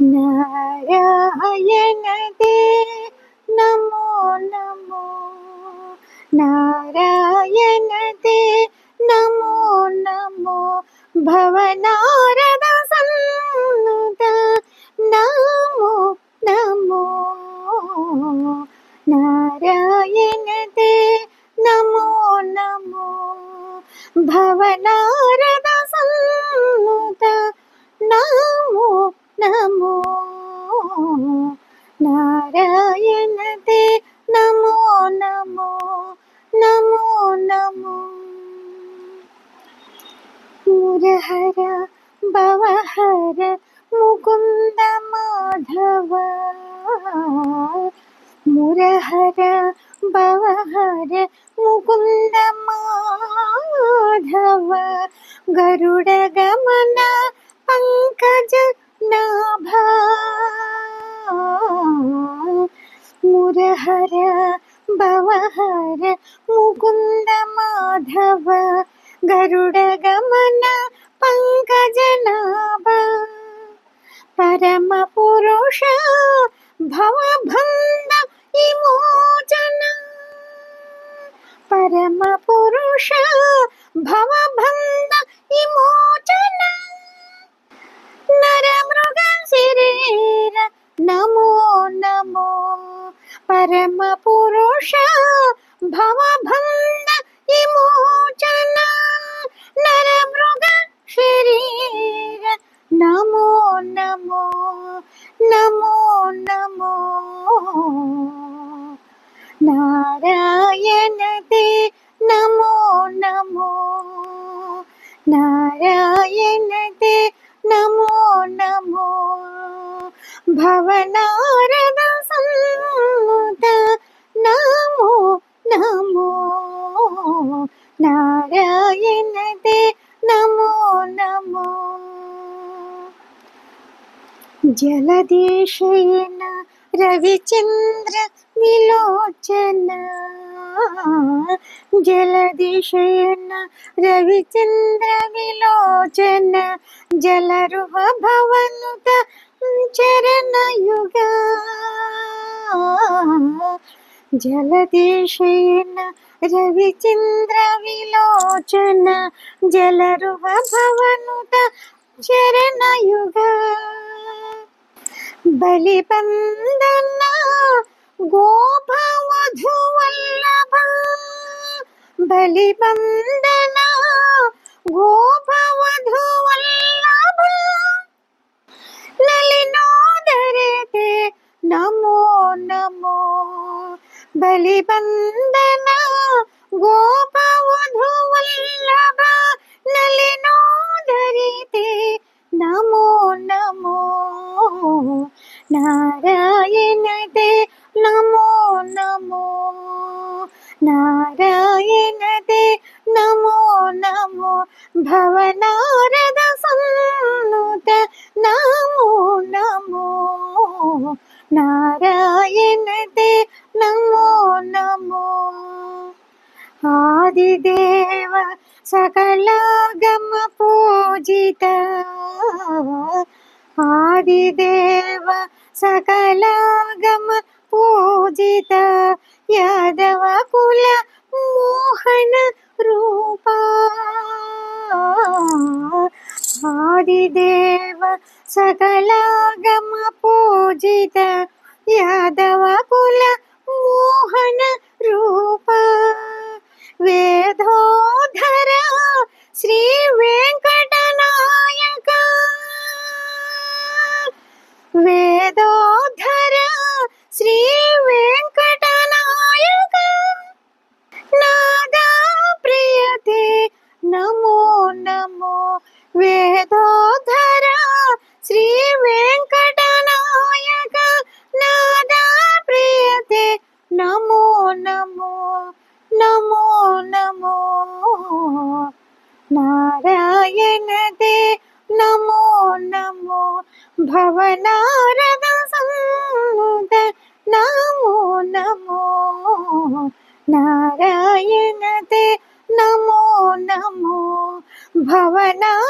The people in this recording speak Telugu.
నారాయణ దే నమో నమో నారాయణ దే నమో నమో భవనారద సన్నుత నమో నమో నారాయణ దే നാരായണതേ നമോ നമോ നമോ നമോ. മുരഹര ഭവഹര മുകുന്ദ മാധവ. മുരഹര ഭവഹര മുകുന്ദ മാധവ. ഗരുഡഗമന പങ്കജ നാഭ ഹര ഭവഹര മുകുന്ദ മാധവ ഗരുഡഗമന പങ്കജനാഭ പരമപുരുഷ ഭവഭന്ദ വിമോചന പരമപുരുഷ ഭവഭന്ദ വിമോചന നരമൃഗ ശരീര നമോ పరమ పురుష భవబంధ విమోచన నర మృగ శరీర. నమో నమో నమో నమో. నారాయణ దే నమో నమో. నారాయణ దే నమో నమో. భవనారా నమో నారాయణ దే నమో నమో. జలదేశయన రవిచంద్ర విలోచన. జలదిశయన రవిచంద్ర విలోచన. జలరుహ భవనుత చరణయుగా. జలదేశేన రవిచంద్ర విలోచన జలరుహ భవనుత చరణయుగ బలిబందన గోపవధువల్లభ. బలిపందన గో బలిబందన గోపవధువల్లభ ఆదిదేవ సకలాగమ పూజిత. ఆదిదేవ సకలాగమ పూజిత. యాదవ కుల మోహన రూప. ఆదిదేవ సకలాగమ పూజిత. యాదవ కుల మోహన రూప. వేదోధర శ్రీ వెంకటనాయక నాదా ప్రియతే. నమో నమో నమో నమో. నారాయణ దే నమో నమో. భవనారద సన్నుత నమో నమో. నారాయణ దే నమో నమో. భవనా